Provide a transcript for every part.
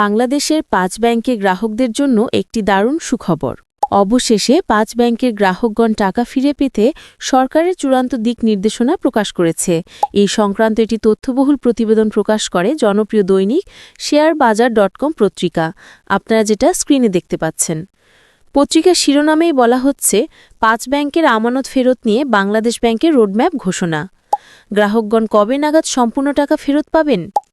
বাংলাদেশের পাঁচ ব্যাংকের গ্রাহকদের জন্য একটি দারুণ সুখবর। অবশেষে পাঁচ ব্যাংকের গ্রাহকগণ টাকা ফিরে পেতে সরকারের চূড়ান্ত দিক নির্দেশনা প্রকাশ করেছে। এই সংক্রান্ত একটি তথ্যবহুল প্রতিবেদন প্রকাশ করে জনপ্রিয় দৈনিক শেয়ার বাজার ডট কম পত্রিকা। আপনারা যেটা স্ক্রিনে দেখতে পাচ্ছেন। পত্রিকার শিরোনামেই বলা হচ্ছে, পাঁচ ব্যাংকের আমানত ফেরত নিয়ে বাংলাদেশ ব্যাংকের রোডম্যাপ ঘোষণা। গ্রাহকগণ কবে নাগাদ সম্পূর্ণ টাকা ফেরত পাবেন?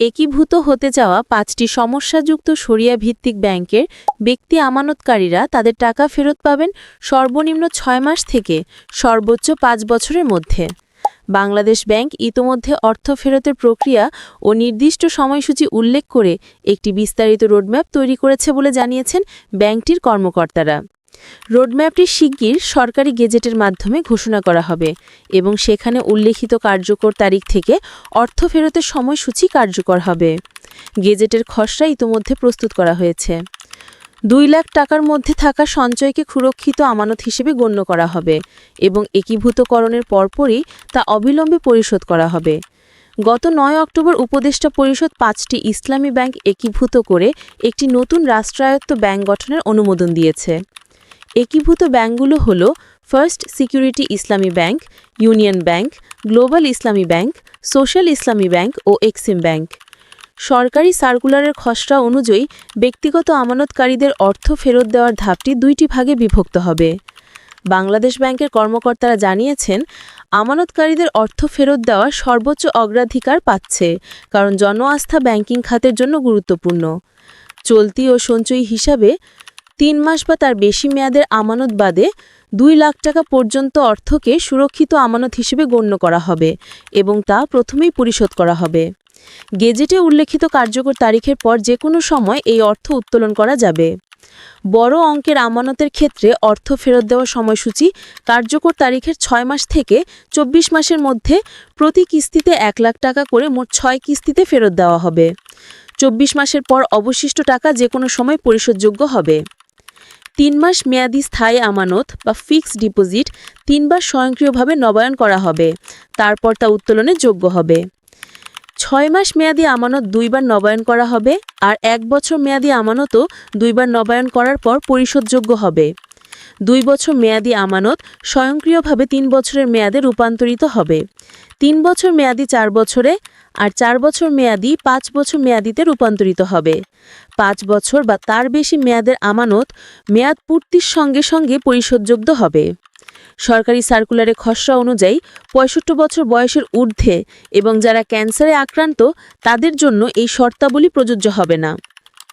একীভূত হতে যাওয়া পাঁচটি সমস্যাযুক্ত সরিয়া ভিত্তিক ব্যাংকের ব্যক্তি আমানতকারীরা তাদের টাকা ফেরত পাবেন সর্বনিম্ন ছয় মাস থেকে সর্বোচ্চ পাঁচ বছরের মধ্যে। বাংলাদেশ ব্যাংক ইতোমধ্যে অর্থ ফেরতের প্রক্রিয়া ও নির্দিষ্ট সময়সূচি উল্লেখ করে একটি বিস্তারিত রোডম্যাপ তৈরি করেছে বলে জানিয়েছেন ব্যাংকটির কর্মকর্তারা। রোডম্যাপটি শিগগির সরকারি গেজেটের মাধ্যমে ঘোষণা করা হবে এবং সেখানে উল্লেখিত কার্যকর তারিখ থেকে অর্থ ফেরতের সময়সূচি কার্যকর হবে। গেজেটের খসড়া ইতোমধ্যে প্রস্তুত করা হয়েছে। দুই লাখ টাকার মধ্যে থাকা সঞ্চয়কে সুরক্ষিত আমানত হিসেবে গণ্য করা হবে এবং একীভূতকরণের পরপরই তা অবিলম্বে পরিশোধ করা হবে। গত নয় অক্টোবর উপদেষ্টা পরিষদ পাঁচটি ইসলামী ব্যাংক একীভূত করে একটি নতুন রাষ্ট্রায়ত্ত ব্যাংক গঠনের অনুমোদন দিয়েছে। একীভূত ব্যাংকগুলো হল First Security Islami Bank Union Bank Global Islami Bank Social Islami Bank ও এক্সিম ব্যাংক সরকারি সার্কুলারের খসড়া অনুযায়ী ব্যক্তিগত আমানতকারীদের অর্থ ফেরত দেওয়ার ধাপটি দুইটি ভাগে বিভক্ত হবে। বাংলাদেশ ব্যাংকের কর্মকর্তারা জানিয়েছেন, আমানতকারীদের অর্থ ফেরত দেওয়ার সর্বোচ্চ অগ্রাধিকার পাচ্ছে, কারণ জন আস্থা ব্যাংকিং খাতের জন্য গুরুত্বপূর্ণ। চলতি ও সঞ্চয়ী হিসাবে তিন মাস বা তার বেশি মেয়াদের আমানত বাদে দুই লাখ টাকা পর্যন্ত অর্থকে সুরক্ষিত আমানত হিসেবে গণ্য করা হবে এবং তা প্রথমেই পরিশোধ করা হবে। গেজেটে উল্লেখিত কার্যকর তারিখের পর যে কোনো সময় এই অর্থ উত্তোলন করা যাবে। বড় অঙ্কের আমানতের ক্ষেত্রে অর্থ ফেরত দেওয়ার সময়সূচি কার্যকর তারিখের ছয় মাস থেকে চব্বিশ মাসের মধ্যে প্রতি কিস্তিতে এক লাখ টাকা করে মোট ছয় কিস্তিতে ফেরত দেওয়া হবে। চব্বিশ মাসের পর অবশিষ্ট টাকা যে কোনো সময় পরিশোধযোগ্য হবে। তিন মাস মেয়াদি স্থায়ী আমানত বা ফিক্সড ডিপোজিট তিনবার স্বয়ংক্রিয়ভাবে নবায়ন করা হবে। তারপর তা উত্তোলনের যোগ্য হবে। ছয় মাস মেয়াদি আমানত দুইবার নবায়ন করা হবে আর এক বছর মেয়াদি আমানতও দুইবার নবায়ন করার পর পরিশোধযোগ্য হবে। দুই বছর মেয়াদি আমানত স্বয়ংক্রিয়ভাবে তিন বছরের মেয়াদে রূপান্তরিত হবে। তিন বছর মেয়াদি চার বছরে আর চার বছর মেয়াদি পাঁচ বছর মেয়াদিতে রূপান্তরিত হবে। পাঁচ বছর বা তার বেশি মেয়াদের আমানত মেয়াদ পূর্তির সঙ্গে সঙ্গে পরিশোধযোগ্য হবে। সরকারি সার্কুলারে খসড়া অনুযায়ী পঁয়ষট্টি বছর বয়সের ঊর্ধ্বে এবং যারা ক্যান্সারে আক্রান্ত, তাদের জন্য এই শর্তাবলী প্রযোজ্য হবে না।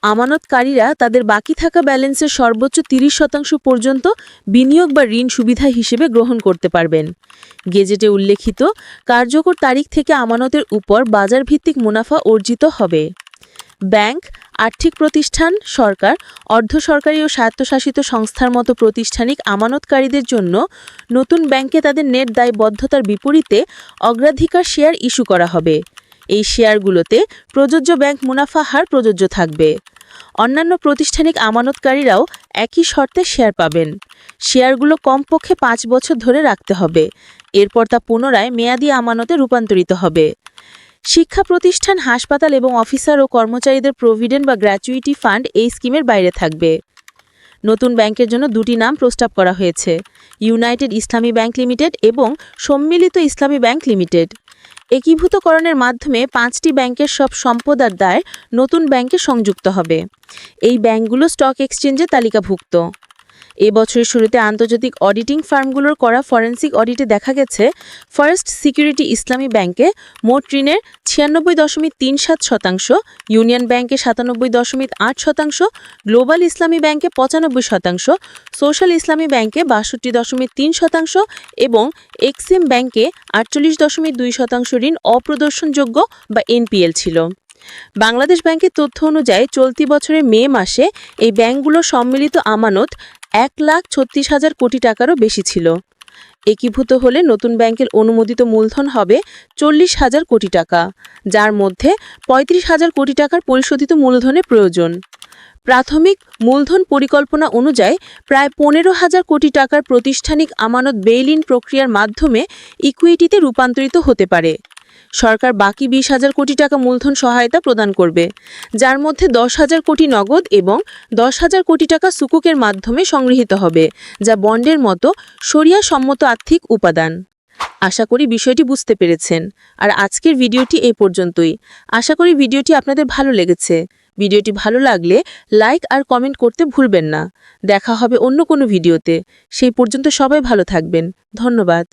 আমানতকারীরা তাদের বাকি থাকা ব্যালেন্সের সর্বোচ্চ তিরিশ শতাংশ পর্যন্ত বিনিয়োগ বা ঋণ সুবিধা হিসেবে গ্রহণ করতে পারবেন। গেজেটে উল্লেখিত, কার্যকর তারিখ থেকে আমানতের উপর বাজারভিত্তিক মুনাফা অর্জিত হবে। ব্যাংক, আর্থিক প্রতিষ্ঠান, সরকার, অর্ধ সরকারি ও স্বায়ত্তশাসিত সংস্থার মতো প্রতিষ্ঠানিক আমানতকারীদের জন্য নতুন ব্যাংকে তাদের নেট দায়বদ্ধতার বিপরীতে অগ্রাধিকার শেয়ার ইস্যু করা হবে। এই শেয়ারগুলোতে প্রযোজ্য ব্যাংক মুনাফা হার প্রযোজ্য থাকবে। অন্যান্য প্রতিষ্ঠানিক আমানতকারীরাও একই শর্তে শেয়ার পাবেন। শেয়ারগুলো কমপক্ষে পাঁচ বছর ধরে রাখতে হবে। এরপর তা পুনরায় মেয়াদি আমানতে রূপান্তরিত হবে। শিক্ষা প্রতিষ্ঠান, হাসপাতাল এবং অফিসার ও কর্মচারীদের প্রভিডেন্ট বা গ্র্যাচুইটি ফান্ড এই স্কিমের বাইরে থাকবে। নতুন ব্যাংকের জন্য দুটি নাম প্রস্তাব করা হয়েছে, ইউনাইটেড ইসলামী ব্যাংক লিমিটেড এবং সম্মিলিত ইসলামী ব্যাংক লিমিটেড। একীভূতকরণের মাধ্যমে পাঁচটি ব্যাংকের সব সম্পদার দায় নতুন ব্যাংকে সংযুক্ত হবে। এই ব্যাংকগুলো স্টক এক্সচেঞ্জে তালিকাভুক্ত। এ বছরের শুরুতে আন্তর্জাতিক অডিটিং ফার্মগুলোর করা ফরেন্সিক অডিটে দেখা গেছে, ফার্স্ট সিকিউরিটি ইসলামী ব্যাংকে মোট ঋণের ছিয়ানব্বই দশমিক তিন সাত শতাংশ, ইউনিয়ন ব্যাংকে সাতানব্বই দশমিক আট শতাংশ, গ্লোবাল ইসলামী ব্যাংকে পঁচানব্বই শতাংশ, সোশ্যাল ইসলামী ব্যাংকে বাষট্টি দশমিক তিন শতাংশ এবং এক্সিম ব্যাংকে আটচল্লিশ দশমিক দুই শতাংশ ঋণ অপ্রদর্শনযোগ্য বা এনপিএল ছিল। বাংলাদেশ ব্যাংকের তথ্য অনুযায়ী চলতি বছরের মে মাসে এই ব্যাংকগুলো সম্মিলিত আমানত এক লাখ ছত্রিশ হাজার কোটি টাকারও বেশি ছিল। একীভূত হলে নতুন ব্যাংকের অনুমোদিত মূলধন হবে চল্লিশ হাজার কোটি টাকা, যার মধ্যে পঁয়ত্রিশ হাজার কোটি টাকার পরিশোধিত মূলধনের প্রয়োজন। প্রাথমিক মূলধন পরিকল্পনা অনুযায়ী প্রায় পনেরো হাজার কোটি টাকার প্রতিষ্ঠানিক আমানত বেইলিন প্রক্রিয়ার মাধ্যমে ইকুইটিতে রূপান্তরিত হতে পারে। সরকার বাকি বিশ হাজার কোটি টাকা মূলধন সহায়তা প্রদান করবে, যার মধ্যে দশ হাজার কোটি নগদ এবং দশ হাজার কোটি টাকা সুকুকের মাধ্যমে সংগৃহীত হবে, যা বন্ডের মতো সরিয়া সম্মত আর্থিক উপাদান। আশা করি বিষয়টি বুঝতে পেরেছেন। আর আজকের ভিডিওটি এই পর্যন্তই। আশা করি ভিডিওটি আপনাদের ভালো লেগেছে। ভিডিওটি ভালো লাগলে লাইক আর কমেন্ট করতে ভুলবেন না। দেখা হবে অন্য কোনো ভিডিওতে। সেই পর্যন্ত সবাই ভালো থাকবেন। ধন্যবাদ।